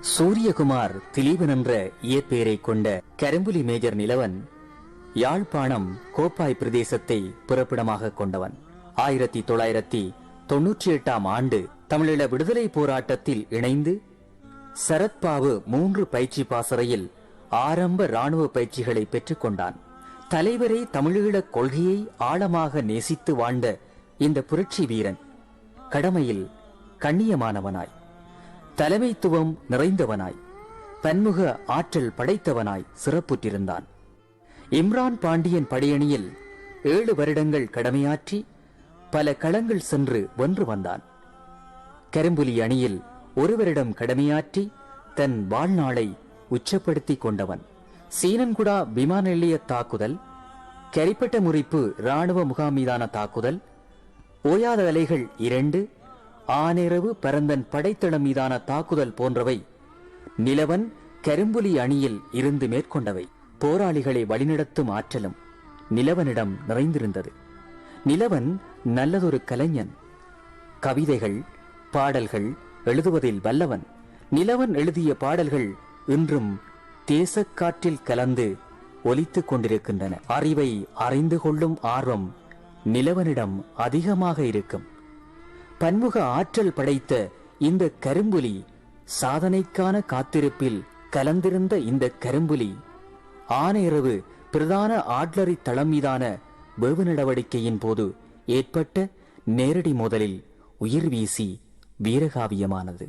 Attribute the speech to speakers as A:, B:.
A: சூரியகுமார் திலீபன் என்ற இயற்பெயரை கொண்ட கரும்புலி மேஜர் நிலவன் யாழ்ப்பாணம் கோப்பாய் பிரதேசத்தை பிறப்பிடமாக கொண்டவன். ஆயிரத்தி தொள்ளாயிரத்தி தொன்னூற்றி எட்டாம் ஆண்டு தமிழீழ விடுதலை போராட்டத்தில் இணைந்து சரத்பாபு மூன்று பயிற்சி பாசறையில் ஆரம்ப ராணுவ பயிற்சிகளை பெற்றுக் கொண்டான். தலைவரை தமிழீழக் கொள்கையை ஆழமாக நேசித்து வாழ்ந்த இந்த புரட்சி வீரன் கடமையில் கண்ணியமானவனாய். தலைமைத்துவம் நிறைந்தவனாய் பன்முக ஆற்றல் படைத்தவனாய் சிறப்புற்றிருந்தான். இம்ரான் பாண்டியன் படையணியில் ஏழு வருடங்கள் கடமையாற்றி பல களங்கள் சென்று வென்று வந்தான். கரும்புலி அணியில் ஒருவரிடம் கடமையாற்றி தன் வாழ்நாளை உச்சப்படுத்திக் கொண்டவன். சீனன்குடா விமான நிலைய தாக்குதல் கரிப்பட்ட முறிப்பு ராணுவ முகாம் மீதான தாக்குதல் ஓயாத அலைகள் இரண்டு ஆனிரவு பரந்தன் படைத்தளம் மீதான தாக்குதல் போன்றவை நிலவன் கரும்புலி அணியில் இருந்து மேற்கொண்டவை. போராளிகளை வழிநடத்தும் ஆற்றலும் நிலவனிடம் நிறைந்திருந்தது. நிலவன் நல்லதொரு கலைஞன். கவிதைகள் பாடல்கள் எழுதுவதில் வல்லவன். நிலவன் எழுதிய பாடல்கள் இன்றும் தேசக்காற்றில் கலந்து ஒலித்துக் கொண்டிருக்கின்றன. அறிவை அறிந்து கொள்ளும் ஆர்வம் நிலவனிடம் அதிகமாக இருக்கும். பன்முக ஆற்றல் படைத்த இந்த கரும்புலி சாதனைக்கான காத்திருப்பில் கலந்திருந்த இந்த கரும்புலி ஆனையரவு பிரதான ஆட்லரி தளம் மீதான வேவு நடவடிக்கையின் போது ஏற்பட்ட நேரடி மோதலில் உயிர் வீசி வீரகாவியமானது.